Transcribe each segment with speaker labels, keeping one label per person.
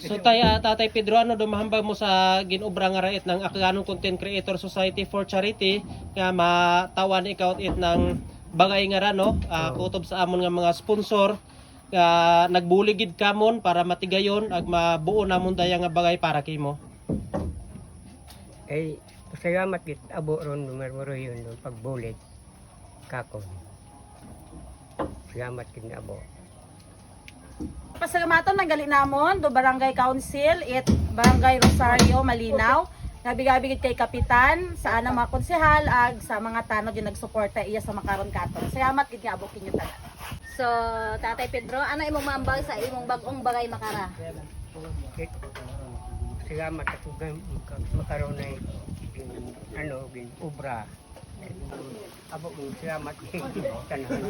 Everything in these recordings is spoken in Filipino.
Speaker 1: So tay ah, Tatay Pedro ano dumahambag mo sa ginobra nga rait ng Akaganong Content Creator Society for Charity nga matawan ikaw it ng bagay nga ra no ah, kutob sa amon nga mga sponsor nga nagbuligid kamon para matigayon ag mabuo namon daya nga bagay para kimo.
Speaker 2: Ay, pasalamat git abo ron numero yun yung pagbulit kakon. Salamat na abo.
Speaker 3: Pasalamatan ng gali namon do Barangay Council it Barangay Rosario Malinaw. Nabigabigit kay kapitan sa anang mga konsehal ag sa mga tanod yung nagsuporta iya sa makaron katon. Salamat gid nga abokin niyo taga.
Speaker 4: So, Tatay Pedro, ano imong maambag sa imong bagong bagay makara?
Speaker 2: Salamat at makaroon na ano, gin ubra. Abo salamat tanan.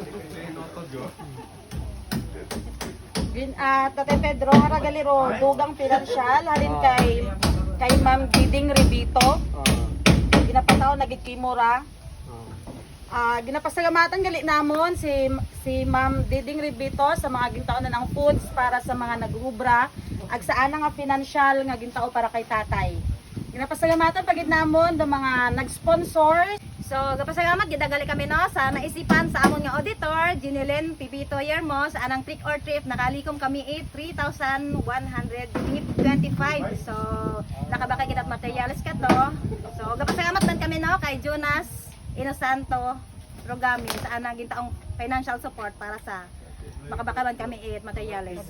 Speaker 3: Gin at Tatay Pedro haragaliro dugang pinansyal halin kay kay Ma'am Diding Ribito.
Speaker 2: Oh,
Speaker 3: Ginapataw nagit kimura.
Speaker 2: oh.
Speaker 3: Ah, ginapasalamatan gali namon si si Ma'am Diding Ribito sa mga gintaon na ng foods para sa mga nagubra ag sa ana nga financial nga gintao para kay tatay. Ginapasalamatan pagid namon do mga nag-sponsor
Speaker 4: So, kapasalamat, gidagali kami no sa naisipan sa amon nga auditor, Ginilyn Pipito Yermo, sa anang trick or trip, nakalikom kami 8, 3,125. So, nakabaka kita materials ka to. So, kapasalamat man kami no kay Jonas Inosanto Rogami sa anang gintaong financial support para sa makabakalan kami 8 materials.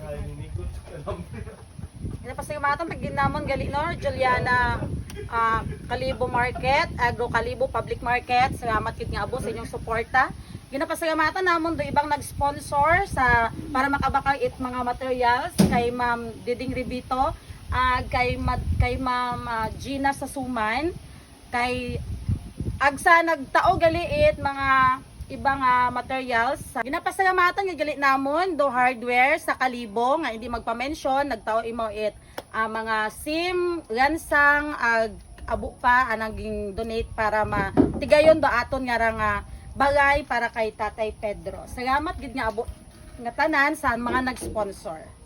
Speaker 3: Ginapasalamatan pagid namon gali no Juliana ah, Kalibo Market, Agro Kalibo Public Market. Salamat kit nga abo sa inyong suporta. Ginapasalamatan namon do ibang nag-sponsor sa para makabakal it mga materials kay Ma'am Diding Ribito, ah, kay Ma- kay Ma'am ah, Gina Sasuman, kay agsa nagtao galiit mga ibang ah, materials. Ginapasalamatan nga gali namon do hardware sa Kalibo nga hindi magpa-mention nagtao imo it ah, mga SIM, lansang, ag abo pa anang ging donate para matigayon do aton nga ra nga bagay para kay Tatay Pedro. Salamat gid nga abo nga tanan sa mga nag-sponsor.